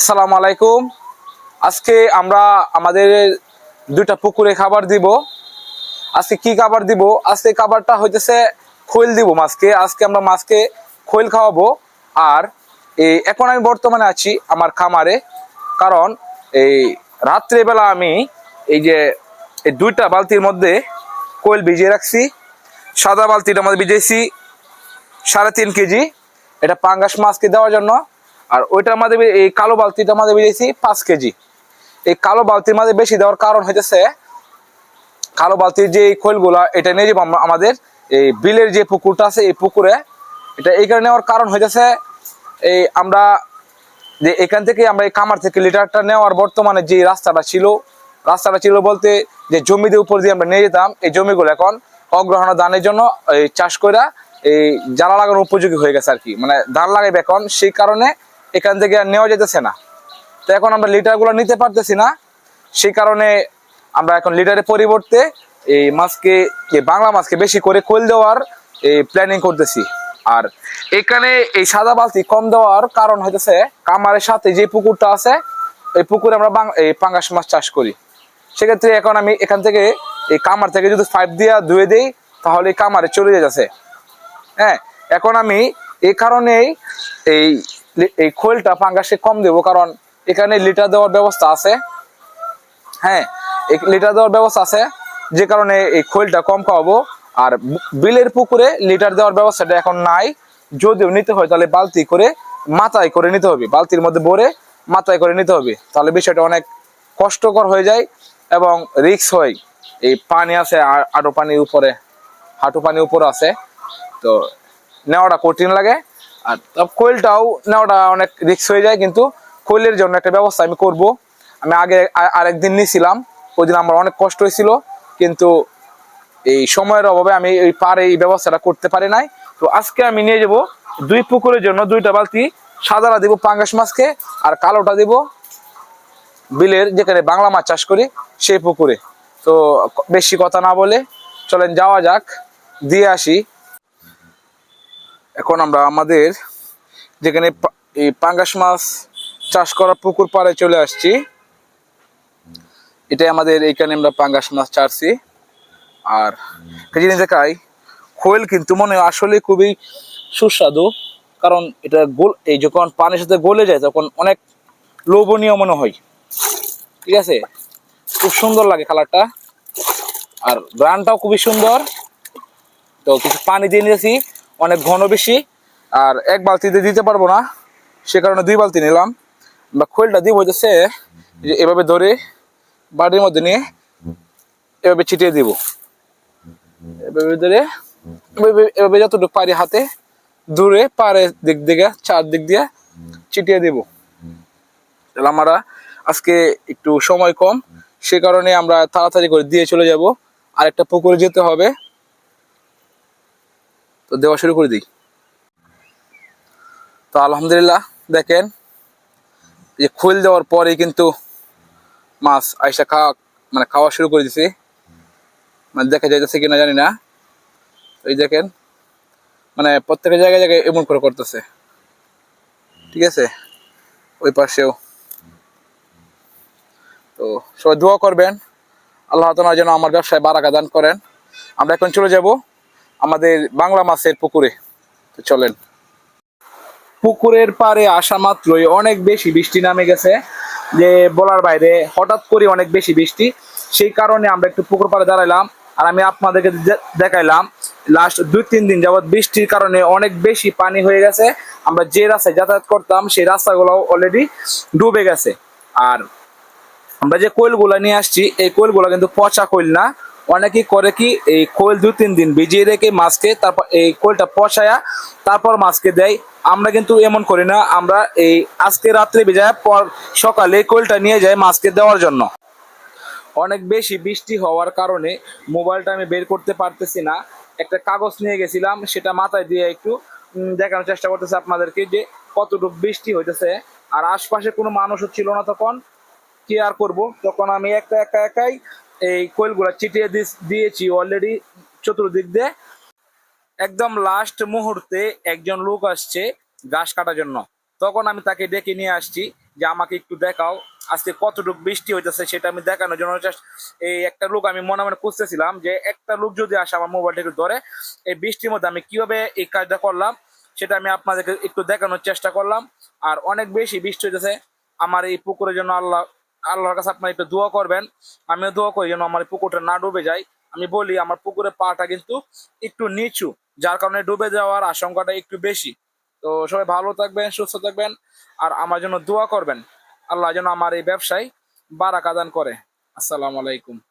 আসসালামু আলাইকুম। আজকে আমরা আমাদের দুইটা পুকুরে খাবার দিব। আজকে কি খাবার দিব? আজকে খাবারটা হইতেছে খোল দিব মাছকে। আজকে আমরা মাছকে খৈল খাওয়াবো। আর এই এখন আমি বর্তমানে আছি আমার খামারে। কারণ এই রাত্রেবেলা আমি এই যে এই দুইটা বালতির মধ্যে কোয়েল ভিজিয়ে রাখছি। সাদা বালতিটা মধ্যে ভিজিয়েছি সাড়ে তিন কেজি। এটা পাঙ্গাস মাছকে দেওয়ার জন্য। আর ওইটার বি- এই কালো বালতিটার মধ্যে বেরিয়েছি পাঁচ কেজি। এই কালো বালতির মধ্যে বেশি দেওয়ার কারণ হইতেছে, কালো বালতির যে খোলগুলা, এটা নিয়ে যাব আমাদের এই বিলের যে পুকুরটা আছে, এই পুকুরে, এটা এই কারণে নেওয়ার কারণ হইতেছে, এই আমরা যে এখান থেকে আমরা এই কামার থেকে লিটারটা নেওয়ার বর্তমানে যে রাস্তাটা ছিল রাস্তাটা ছিল বলতে যে জমিদের উপর দিয়ে আমরা নিয়ে যেতাম, এই জমিগুলো এখন অগ্রহণ দানের জন্য এই চাষ করা এই জ্বালা লাগানোর উপযোগী হয়ে গেছে আর কি। মানে ধান লাগাইবে এখন, সেই কারণে এখান থেকে আর নেওয়া যেতেছে না। তো এখন আমরা লিটারগুলো নিতে পারতেছি না। সেই কারণে আমরা এখন লিটারের পরিবর্তে এই মাছকে বাংলা মাছকে বেশি করে কোল দেওয়ার এই প্ল্যানিং করতেছি। আর এখানে এই সাদা বালতি কম দেওয়ার কারণ হইতেছে কামারের সাথে যে পুকুরটা আছে, এই পুকুরে আমরা এই পাঙ্গাস মাছ চাষ করি। সেক্ষেত্রে এখন আমি এখান থেকে এই কামার থেকে যদি ফাইভ দিয়া ধুয়ে দেই, তাহলে এই কামারে চলে যাচ্ছে হ্যাঁ এখন আমি এই কারণেই এই এই খোলটা পাঙ্গাসে কম দেব কারণ এখানে লিটার দেওয়ার ব্যবস্থা আছে। হ্যাঁ লিটার দেওয়ার ব্যবস্থা আছে। যে কারণে এই খোলটা কম খাওয়াবো। আর বিলের পুকুরে লিটার দেওয়ার ব্যবস্থাটা এখন নাই। যদিও নিতে হয়, তাহলে বালতি করে মাথায় করে নিতে হবে। বালতির মধ্যে ভরে মাথায় করে নিতে হবে। তাহলে বিষয়টা অনেক কষ্টকর হয়ে যায় এবং রিক্স হয়। এই পানি আছে আটো পানির উপরে, হাঁটু পানির উপর আছে। তো নেওয়াটা কঠিন লাগে। আর কোয়েলটাও নেওয়াটা অনেক রিস্ক হয়ে যায়, কিন্তু কোয়েলের জন্য একটা ব্যবস্থা আমি করব। আমি আগে আরেকদিন নিয়েছিলাম ওই দিন আমার অনেক কষ্ট হয়েছিল, কিন্তু এই সময়ের অভাবে আমি এই পারে এই ব্যবস্থাটা করতে পারি নাই। তো আজকে আমি নিয়ে যাব দুই পুকুরের জন্য দুইটা বালতি, সাদাটা দিব পাঙ্গাস মাছকে আর কালোটা দিব বিলের যেখানে বাংলা মাছ চাষ করি, সেই পুকুরে। তো বেশি কথা না বলে চলেন যাওয়া যাক, দিয়ে আসি। এখন আমরা আমাদের যেখানে এই পাঙ্গাস মাছ চাষ করা পুকুর পাড়ে চলে আসছি। এটাই আমাদের এইখানে আমরা পাঙ্গাস মাছ চাষছি আর জিনিস দেখাই খোয়েল কিন্তু মনে হয় আসলে খুবই সুস্বাদু, কারণ এটা গোল, এই যখন পানির সাথে গলে যায় তখন অনেক লোভনীয় মনে হয়। ঠিক আছে? খুব সুন্দর লাগে কালারটা। আর গ্রানটাও খুবই সুন্দর। তো কিছু পানি দিয়ে নিয়েছি। অনেক ঘন বেশি, আর এক বালতিতে দিতে পারব না। সে কারণে দুই বালতি নিলাম। বা খোলটা দিব হইতেছে যে এভাবে ধরে বাড়ির মধ্যে নিয়ে এভাবে ছিটিয়ে দিব। এভাবে ধরে, এভাবে এভাবে যতটুকু পারি হাতে দূরে পারে দিক দিকে চার দিক দিয়ে ছিটিয়ে দিব। তাহলে আমরা আজকে একটু সময় কম, সে কারণে আমরা তাড়াতাড়ি করে দিয়ে চলে যাব। আর একটা পুকুরে যেতে হবে। তো দেওয়া শুরু করে দিই। তো আলহামদুলিল্লাহ, দেখেন যে খোল দেওয়ার পরে কিন্তু মাছ আইসা খাওয়া মানে খাওয়া শুরু করে দিছে। মানে দেখা যাইতেছে কিনা জানি না। এই দেখেন মানে প্রত্যেকের জায়গায় জায়গায় এমন করে করতেছে। ঠিক আছে? ওই পাশেও। তো সবাই দোয়া করবেন। আল্লাহ তালা যেন আমার ব্যবসায় বারাকা দান করেন। আমরা এখন চলে যাব আমাদের বাংলা মাছের পুকুরে। চলেন। পুকুরের পাড়ে আসা মাত্রই অনেক বেশি বৃষ্টি নামে গেছে যে বলার বাইরে হঠাৎ করে অনেক বেশি বৃষ্টি। সেই কারণে আমরা একটু পুকুর পাড়ে দাঁড়াইলাম আর আমি আপনাদেরকে দেখাইলাম লাস্ট দুই, তিন দিন যাবত বৃষ্টির কারণে অনেক বেশি পানি হয়ে গেছে। আমরা যে রাস্তায় যাতায়াত করতাম সেই রাস্তাগুলো অলরেডি ডুবে গেছে। আর আমরা যে কোয়েলগুলো নিয়ে আসছি, এই কোয়েলগুলো কিন্তু পচা কোয়েল না। অনেকেই করে কি, এই কোয়েল দু তিন দিন ভিজিয়ে রেখে মাছকে তারপর এই কোয়েলটা পচায়া তারপর মাছকে দেয়। আমরা কিন্তু এমন করি না, আমরা এই আজকে রাত্রে ভিজায়, পর সকালে কোয়েলটা নিয়ে যাই মাছকে দেওয়ার জন্য। অনেক বেশি বৃষ্টি হওয়ার কারণে মোবাইলটা আমি বের করতে পারতেছি না। একটা কাগজ নিয়ে গেছিলাম, সেটা মাথায় দিয়ে একটু দেখানোর চেষ্টা করতেছে আপনাদেরকে যে কতটুকু বৃষ্টি হইতেছে। আর আশপাশে কোনো মানুষও ছিল না তখন, কি আর করব? তখন আমি একটা একা, একাই এই কোয়েলগুলা দিস- দিয়েছি অলরেডি চতুর্দিক দিয়ে। একদম লাস্ট মুহূর্তে একজন লোক আসছে ঘাস কাটার জন্য। তখন আমি তাকে ডেকে নিয়ে আসছি যে আমাকে একটু দেখাও, আজকে কতটুকু বৃষ্টি হইতেছে সেটা আমি দেখানোর জন্য এই একটা লোক আমি মনে মনে খুঁজতেছিলাম যে একটা লোক যদি আসে আমার মোবাইলটা একটু ধরে, এই বৃষ্টির মধ্যে আমি কীভাবে এই কাজটা করলাম সেটা আমি আপনাদেরকে একটু দেখানোর চেষ্টা করলাম। আর অনেক বেশি বৃষ্টি হইতেছে, আমার এই পুকুরের জন্য আল্লাহ আল্লাহর কাছে আপনার একটু দোয়া করবেন। আমিও দোয়া করি যেন আমার পুকুরটা না ডুবে যায়। আমি বলি, আমার পুকুরের পাটা কিন্তু একটু নিচু, যার কারণে ডুবে যাওয়ার আশঙ্কাটা একটু বেশি। তো সবাই ভালো থাকবেন, সুস্থ থাকবেন, আর আমার জন্য দোয়া করবেন। আল্লাহ যেন আমার এই ব্যবসায় বারাকাদান করে। আসসালামু আলাইকুম।